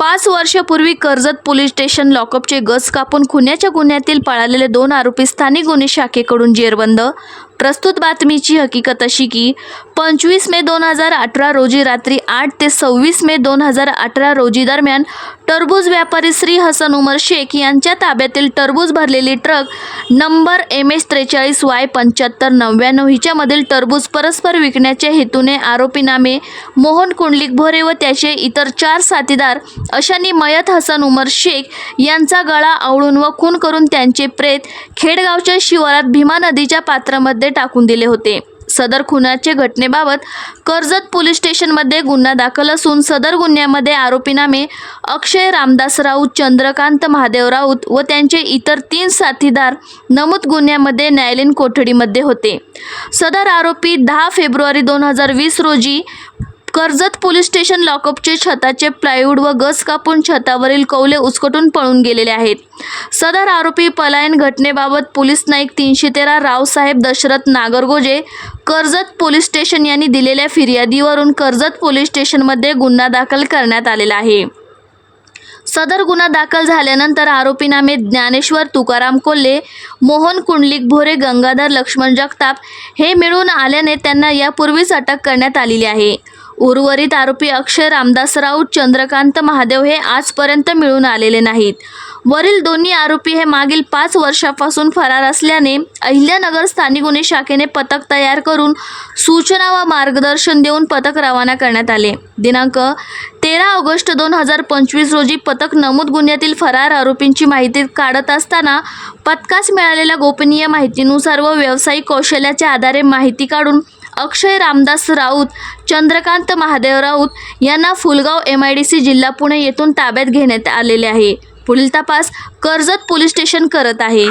पाच वर्षापूर्वी Karjat police station लॉकअपचे गज कापून खुन्याच्या गुन्ह्यातील पळालेले दोन आरोपी स्थानिक गुन्हे शाखेकडून जेरबंद प्रस्तुत बातमीची हकीकत अशी की पंचवीस मे दोन हजार अठरा रोजी रात्री आठ ते सव्वीस मे दोन हजार अठरा रोजी दरम्यान टरबूज व्यापारी श्री हसन उमर शेख यांच्या ताब्यातील टरबूज भरलेली ट्रक नंबर एम एस त्रेचाळीस वाय पंच्याहत्तर नव्याण्णव हिच्यामधील टरबूज परस्पर विकण्याच्या हेतूने आरोपीनामे मोहन कुंडलिक भोरे व त्याचे इतर चार साथीदार अशांनी मयत हसन उमर शेख यांचा गळा आवळून व खून करून त्यांचे प्रेत खेडगावच्या शिवारात भीमा नदीच्या पात्रामध्ये टाकून दिले होते. सदर खुनाचे घटनेबाबत कर्जत पोलीस स्टेशनमध्ये गुन्हा दाखल असून सदर गुन्ह्यामध्ये आरोपी नामे अक्षय रामदास राऊत चंद्रकांत महादेव राऊत व त्यांचे इतर तीन साथीदार नमूद गुन्ह्यामध्ये न्यायालयीन कोठडीमध्ये होते. सदर आरोपी दहा फेब्रुवारी दोन हजार वीस रोजी कर्जत पोलीस स्टेशन लॉकअपचे छताचे प्लायवूड व गस कापून छतावरील कौले उचकटून पळून गेलेले आहेत. सदर आरोपी पलायन घटनेबाबत पोलीस नाईक तीनशे तेरा रावसाहेब दशरथ नागरगोजे कर्जत पोलीस स्टेशन यांनी दिलेल्या फिर्यादीवरून कर्जत पोलीस स्टेशनमध्ये गुन्हा दाखल करण्यात आलेला आहे. सदर गुन्हा दाखल झाल्यानंतर आरोपीनामे ज्ञानेश्वर तुकाराम कोल्हे मोहन कुंडलिक भोरे गंगाधर लक्ष्मण जगताप हे मिळून आल्याने त्यांना यापूर्वीच अटक करण्यात आलेली आहे. उर्वरित आरोपी अक्षय रामदास राऊत चंद्रकांत महादेव हे आजपर्यंत मिळून आलेले नाहीत. वरील दोन्ही आरोपी हे मागील पाच वर्षापासून फरार असल्याने अहिल्यानगर स्थानिक गुन्हे शाखेने पथक तयार करून सूचना व मार्गदर्शन देऊन पथक रवाना करण्यात आले. दिनांक तेरा ऑगस्ट दोन हजार पंचवीस रोजी पथक नमूद गुन्ह्यातील फरार आरोपींची माहिती काढत असताना पथकास मिळालेल्या गोपनीय माहितीनुसार व व्यावसायिक कौशल्याच्या आधारे माहिती काढून अक्षय रामदास राऊत चंद्रकांत महादेव राऊत यांना Phulgaon M I D C जिल्हा पुणे येथून ताब्यात घेण्यात आलेले आहे. पुढील तपास कर्जत पोलीस स्टेशन करत आहे.